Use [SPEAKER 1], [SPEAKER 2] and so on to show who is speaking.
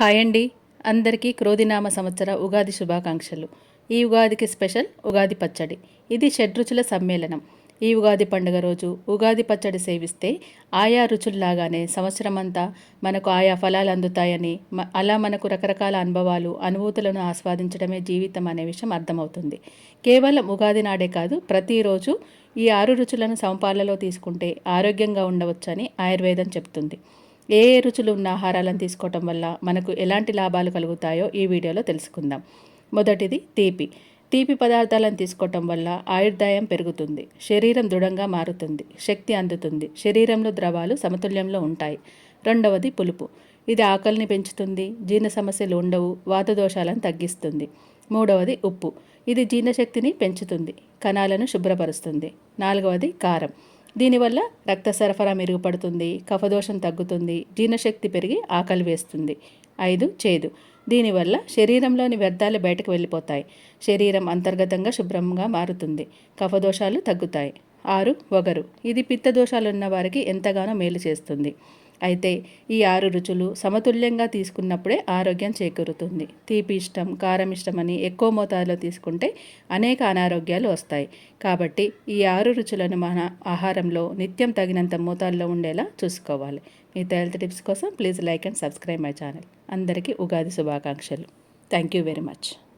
[SPEAKER 1] Hi అండి. అందరికీ క్రోధినామ సంవత్సర ఉగాది శుభాకాంక్షలు. ఈ ఉగాదికి స్పెషల్ ఉగాది పచ్చడి. ఇది షడ్రుచుల సమ్మేళనం. ఈ ఉగాది పండుగ రోజు ఉగాది పచ్చడి సేవిస్తే ఆయా రుచుల్లాగానే సంవత్సరమంతా మనకు ఆయా ఫలాలు అందుతాయని మ- అలా మనకు రకరకాల అనుభవాలు అనుభూతులను ఆస్వాదించడమే జీవితం అనే విషయం అర్థమవుతుంది. కేవలం ఉగాది నాడే కాదు ప్రతిరోజు ఈ ఆరు రుచులను సమపాలలో తీసుకుంటే ఆరోగ్యంగా ఉండవచ్చని ఆయుర్వేదం చెప్తుంది. ఏ ఏ రుచులు ఉన్న ఆహారాలను తీసుకోవటం వల్ల మనకు ఎలాంటి లాభాలు కలుగుతాయో ఈ వీడియోలో తెలుసుకుందాం. మొదటిది తీపి. తీపి పదార్థాలను తీసుకోవటం వల్ల ఆయుర్దాయం పెరుగుతుంది శరీరం దృఢంగా మారుతుంది శక్తి అందుతుంది శరీరంలో ద్రవాలు సమతుల్యంలో ఉంటాయి. రెండవది పులుపు. ఇది ఆకలిని పెంచుతుంది జీర్ణ సమస్యలు ఉండవు వాతదోషాలను తగ్గిస్తుంది. మూడవది ఉప్పు. ఇది జీర్ణశక్తిని పెంచుతుంది కణాలను శుభ్రపరుస్తుంది. నాలుగవది కారం. దీనివల్ల రక్త సరఫరా మెరుగుపడుతుంది కఫదోషం తగ్గుతుంది జీర్ణశక్తి పెరిగి ఆకలి వేస్తుంది. ఐదు చేదు. దీనివల్ల శరీరంలోని వ్యర్థాలు బయటకు వెళ్ళిపోతాయి. శరీరం అంతర్గతంగా శుభ్రంగా మారుతుంది. కఫదోషాలు తగ్గుతాయి. ఆరు వగరు. ఇది పిత్త దోషాలున్న వారికి ఎంతగానో మేలు చేస్తుంది. అయితే ఈ ఆరు రుచులు సమతుల్యంగా తీసుకున్నప్పుడే ఆరోగ్యం చేకూరుతుంది. తీపి ఇష్టం కారం ఇష్టమని ఎక్కువ మోతాదులో తీసుకుంటే అనేక అనారోగ్యాలు వస్తాయి. కాబట్టి ఈ ఆరు రుచులను మన ఆహారంలో నిత్యం తగినంత మోతాదులో ఉండేలా చూసుకోవాలి. మిగతా హెల్త్ టిప్స్ కోసం please like and subscribe my channel. అందరికీ ఉగాది శుభాకాంక్షలు. Thank you very much.